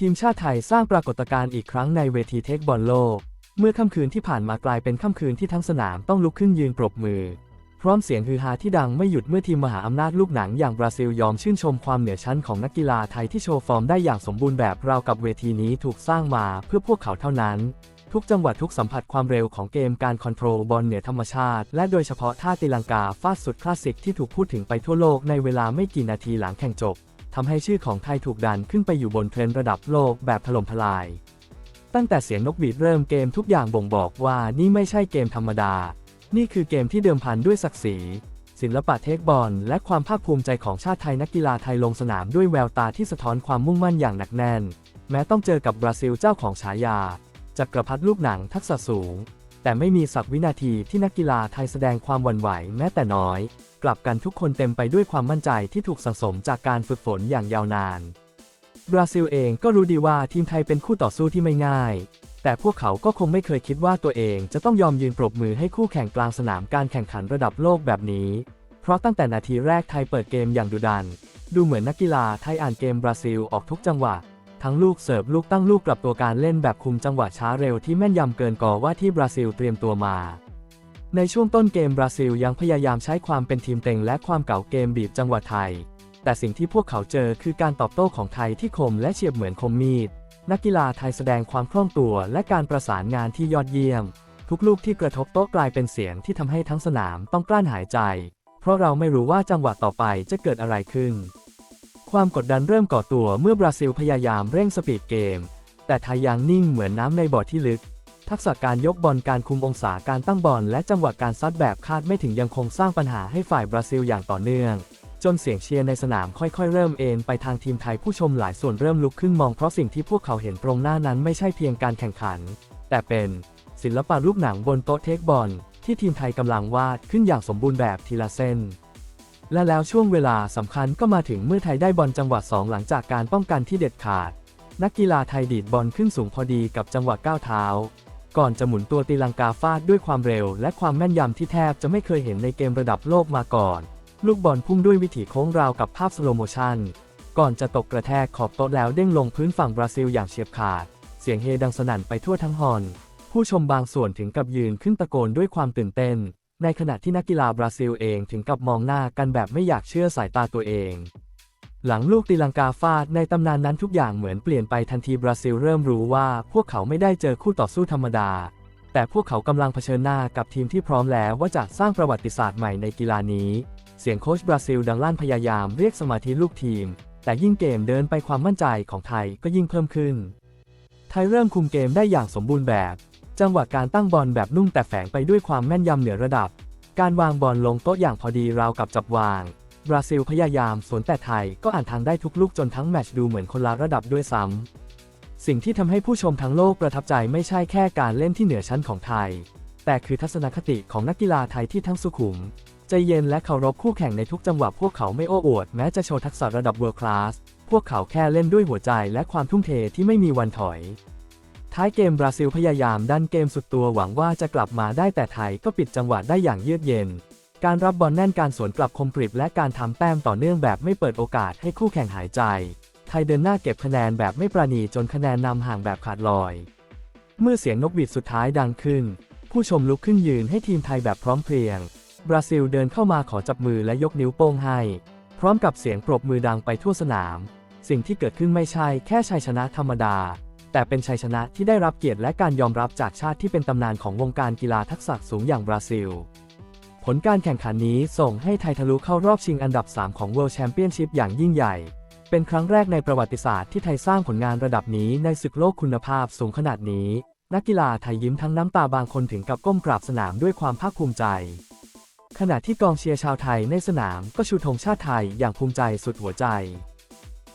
ทีมชาติไทยสร้างปรากฏการณ์อีกครั้งในเวทีเทคบอลโลก เมื่อค่ำคืนที่ผ่านมากลายเป็นค่ำคืนที่ทั้งสนามต้องลุกขึ้นยืนปรบมือ พร้อมเสียงฮือฮาที่ดังไม่หยุดเมื่อทีมมหาอำนาจลูกหนังอย่างบราซิลยอมชื่นชมความเหนือชั้นของนักกีฬาไทยที่โชว์ฟอร์มได้อย่างสมบูรณ์แบบราวกับเวทีนี้ถูกสร้างมาเพื่อพวกเขาเท่านั้น ทุกจังหวะทุกสัมผัสความเร็วของเกมการคอนโทรลบอลเหนือธรรมชาติ และโดยเฉพาะท่าตีลังกาฟาดสุดคลาสสิกที่ถูกพูดถึงไปทั่วโลกในเวลาไม่กี่นาทีหลังแข่งจบ ทำให้ชื่อของไทยถูกดันขึ้นไปอยู่บนเทรนด์ระดับโลกแบบถล่มทลาย ตั้งแต่เสียงนกหวีดเริ่มเกมทุกอย่างบ่งบอกว่านี่ไม่ใช่เกมธรรมดา นี่คือเกมที่เดิมพันด้วยศักดิ์ศรี ศิลปะเทคบอลและความภาคภูมิใจของชาติไทยนักกีฬาไทยลงสนามด้วยแววตาที่สะท้อนความมุ่งมั่นอย่างหนักแน่น แม้ต้องเจอกับบราซิลเจ้าของฉายาจักรพรรดิลูกหนังทักษะสูง แต่ไม่มีสักวินาทีที่นักกีฬาไทยแสดงความหวั่นไหวแม้แต่น้อย กลับกันทุกคนเต็มไปด้วยความมั่นใจที่ถูกสังสมจากการฝึกฝนอย่างยาวนาน บราซิลเองก็รู้ดีว่าทีมไทยเป็นคู่ต่อสู้ที่ไม่ง่าย แต่พวกเขาก็คงไม่เคยคิดว่าตัวเองจะต้องยอมยืนปรบมือให้คู่แข่งกลางสนามการแข่งขันระดับโลกแบบนี้ เพราะตั้งแต่นาทีแรกไทยเปิดเกมอย่างดุดัน ดูเหมือนนักกีฬาไทยอ่านเกมบราซิลออกทุกจังหวะ ทั้งลูกเสิร์ฟลูกตั้งลูกกลับตัวการเล่นแบบคุมจังหวะช้าเร็วที่แม่นยำเกินกว่าว่าที่บราซิลเตรียมตัวมา ในช่วงต้นเกมบราซิลยังพยายามใช้ความเป็นทีมเต็งและความเก่าเกมบีบจังหวะไทย แต่สิ่งที่พวกเขาเจอคือการตอบโต้ของไทยที่คมและเฉียบเหมือนคมมีด นักกีฬาไทยแสดงความคล่องตัวและการประสานงานที่ยอดเยี่ยม ทุกลูกที่กระทบโต๊ะกลายเป็นเสียงที่ทำให้ทั้งสนามต้องกลั้นหายใจ เพราะเราไม่รู้ว่าจังหวะต่อไปจะเกิดอะไรขึ้น ความกดดันเริ่มก่อตัวเมื่อบราซิลพยายามเร่งสปีดเกม แต่ไทยยังนิ่งเหมือนน้ำในบ่อที่ลึก ทักษะการยกบอลการคุมองศาการตั้งบอลและจังหวะการซัดแบบคาดไม่ถึงยังคงสร้างปัญหาให้ฝ่ายบราซิลอย่างต่อเนื่อง จนเสียงเชียร์ในสนามค่อยๆ เริ่มเอนไปทางทีมไทยผู้ชมหลายส่วนเริ่มลุกขึ้นมองเพราะสิ่งที่พวกเขาเห็นตรงหน้านั้นไม่ใช่เพียงการแข่งขัน แต่เป็นศิลปะรูปหนังบนโต๊ะเทคบอลที่ทีมไทยกำลังวาดขึ้นอย่างสมบูรณ์แบบทีละเส้น และแล้วช่วงเวลาสำคัญก็มาถึงเมื่อไทยได้บอลจังหวะสองหลังจากการป้องกันที่เด็ดขาด นักกีฬาไทยดีดบอลขึ้นสูงพอดีกับจังหวะก้าวเท้า ก่อนจะหมุนตัวตีลังกาฟาดด้วยความเร็ว และความแม่นยำที่แทบจะไม่เคยเห็นในเกมระดับโลกมาก่อน ลูกบอลพุ่งด้วยวิถีโค้งราวกับภาพสโลโมชันก่อนจะตกกระแทกขอบโต๊ะแล้วเด้งลงพื้นฝั่งบราซิลอย่างเฉียบขาด เสียงเฮดังสนั่นไปทั่วทั้งฮอน ผู้ชมบางส่วนถึงกับยืนขึ้นตะโกนด้วยความตื่นเต้น ในขณะที่นักกีฬาบราซิลเองถึงกับมองหน้ากันแบบไม่อยากเชื่อสายตาตัวเอง หลังลูกตีลังกาฟาดในตำนานนั้นทุกอย่างเหมือนเปลี่ยนไปทันทีบราซิลเริ่มรู้ว่าพวกเขาไม่ได้เจอคู่ต่อสู้ธรรมดา แต่พวกเขากำลังเผชิญหน้ากับทีมที่พร้อมแล้วว่าจะสร้างประวัติศาสตร์ใหม่ในกีฬานี้ เสียงโค้ชบราซิลดังลั่นพยายามเรียกสมาธิลูกทีม แต่ยิ่งเกมเดินไปความมั่นใจของไทยก็ยิ่งเพิ่มขึ้น ไทยเริ่มคุมเกมได้อย่างสมบูรณ์แบบ จังหวะการตั้งบอลแบบนุ่มแต่แฝงไปด้วยความแม่นยำเหนือระดับ การวางบอลลงโต๊ะอย่างพอดีราวกับจับวาง บราซิลพยายามสวนแต่ไทยก็อ่านทางได้ทุกลูกจนทั้งแมตช์ดูเหมือนคนละระดับด้วยซ้ำ สิ่งที่ทำให้ผู้ชมทั้งโลกประทับใจไม่ใช่แค่การเล่นที่เหนือชั้นของไทย แต่คือทัศนคติของนักกีฬาไทยที่ทั้งสุขุม ใจเย็นและเคารพคู่แข่งในทุกจังหวะพวกเขาไม่โอ้อวดแม้จะโชว์ทักษะระดับเวิร์คลาส พวกเขาแค่เล่นด้วยหัวใจและความทุ่มเทที่ไม่มีวันถอย ท้ายเกมบราซิลพยายามดันเกมสุดตัวหวังว่าจะกลับมาได้แต่ไทยก็ปิดจังหวะได้อย่างเยือกเย็น การรับบอลแน่นการสวนกลับคมกริบและการทำแต้มต่อเนื่องแบบไม่เปิดโอกาสให้คู่แข่งหายใจ ไทยเดินหน้าเก็บคะแนนแบบไม่ประนีจนคะแนนนำห่างแบบขาดลอย เมื่อเสียงนกหวีดสุดท้ายดังขึ้น ผู้ชมลุกขึ้นยืนให้ทีมไทยแบบพร้อมเพรียง บราซิลเดินเข้ามาขอจับมือและยกนิ้วโป้งให้ พร้อมกับเสียงปรบมือดังไปทั่วสนาม สิ่งที่เกิดขึ้นไม่ใช่แค่ชัยชนะธรรมดา แต่เป็นชัยชนะที่ได้รับเกียรติและการยอมรับจากชาติที่เป็นตำนานของวงการกีฬาทักษะสูงอย่างบราซิล ผลการแข่งขันนี้ส่งให้ไทยทะลุเข้ารอบชิงอันดับ 3 ของ World Championship อย่างยิ่งใหญ่ เป็นครั้งแรกในประวัติศาสตร์ที่ไทยสร้างผลงานระดับนี้ในศึกโลกคุณภาพสูงขนาดนี้ นักกีฬาไทยยิ้มทั้งน้ำตาบางคนถึงกับก้มกราบสนามด้วยความภาคภูมิใจขณะที่กองเชียร์ชาวไทยในสนามก็ชูธงชาติไทยอย่างภูมิใจสุดหัวใจ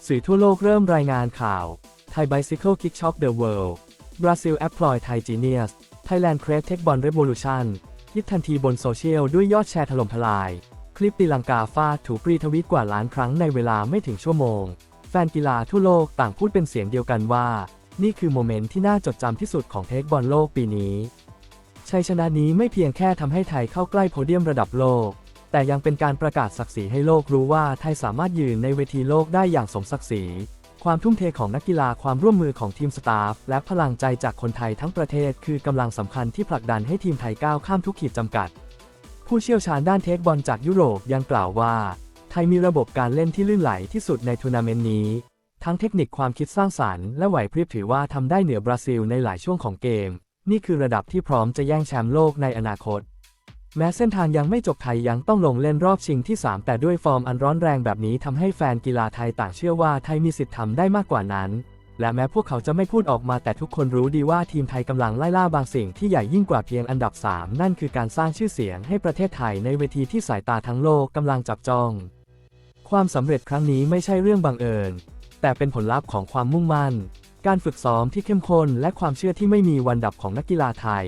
สื่อทั่วโลกเริ่มรายงานข่าว Thai Bicycle Kick Shock the World Brazil Employ Thai Genius Thailand Create Tech Ball Revolution ฮิตทันทีบนโซเชียลด้วยยอดแชร์ถล่มทลาย คลิปตีลังกาฟาดถูกรีทวิตกว่าล้านครั้งในเวลาไม่ถึงชั่วโมง แฟนกีฬาทั่วโลกต่างพูดเป็นเสียงเดียวกันว่า นี่คือโมเมนต์ที่น่าจดจำที่สุดของเทคบอลโลกปีนี้ ชัยชนะนี้ไม่เพียงแค่ทำให้ไทยเข้าใกล้โพเดียมระดับโลก แต่ยังเป็นการประกาศศักดิ์ศรีให้โลกรู้ว่าไทยสามารถยืนในเวทีโลกได้อย่างสมศักดิ์ศรี ความทุ่มเทของนักกีฬาความร่วมมือของทีมสตาฟ และพลังใจจากคนไทยทั้งประเทศ คือกำลังสำคัญที่ผลักดันให้ทีมไทยก้าวข้ามทุกขีดจำกัด ผู้เชี่ยวชาญด้านเทคบอลจากยุโรปยังกล่าวว่า ไทยมีระบบการเล่นที่ลื่นไหลที่สุดในทัวร์นาเมนต์นี้ ทั้งเทคนิคความคิดสร้างสรรค์และไหวพริบถือว่าทำได้เหนือบราซิลในหลายช่วงของเกม นี่คือระดับที่พร้อมจะแย่งแชมป์โลกในอนาคต แม้เส้นทางยังไม่จบไทยยังต้องลงเล่นรอบชิงที่ 3 แต่ด้วยฟอร์มอันร้อนแรงแบบนี้ทำให้แฟนกีฬาไทยต่างเชื่อว่าไทยมีสิทธิ์ทำได้มากกว่านั้น และแม้พวกเขาจะไม่พูดออกมาแต่ทุกคนรู้ดีว่าทีมไทยกำลังไล่ล่าบางสิ่งที่ใหญ่ยิ่งกว่าเพียงอันดับ 3 นั่นคือการสร้างชื่อเสียงให้ประเทศไทยในเวทีที่สายตาทั้งโลกกำลังจับจ้อง ความสำเร็จครั้งนี้ไม่ใช่เรื่องบังเอิญ แต่เป็นผลลัพธ์ของความมุ่งมั่น การฝึกซ้อมที่เข้มข้นและความเชื่อที่ไม่มีวันดับของนักกีฬาไทย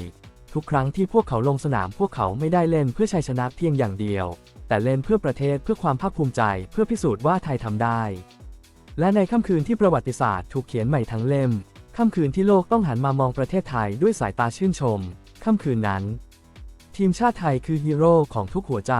ทุกครั้งที่พวกเขาลงสนามพวกเขาไม่ได้เล่นเพื่อชัยชนะเพียงอย่างเดียว แต่เล่นเพื่อประเทศเพื่อความภาคภูมิใจเพื่อพิสูจน์ว่าไทยทำได้ และในค่ำคืนที่ประวัติศาสตร์ถูกเขียนใหม่ทั้งเล่ม ค่ำคืนที่โลกต้องหันมามองประเทศไทยด้วยสายตาชื่นชม ค่ำคืนนั้น ทีมชาติไทยคือฮีโร่ของทุกหัวใจ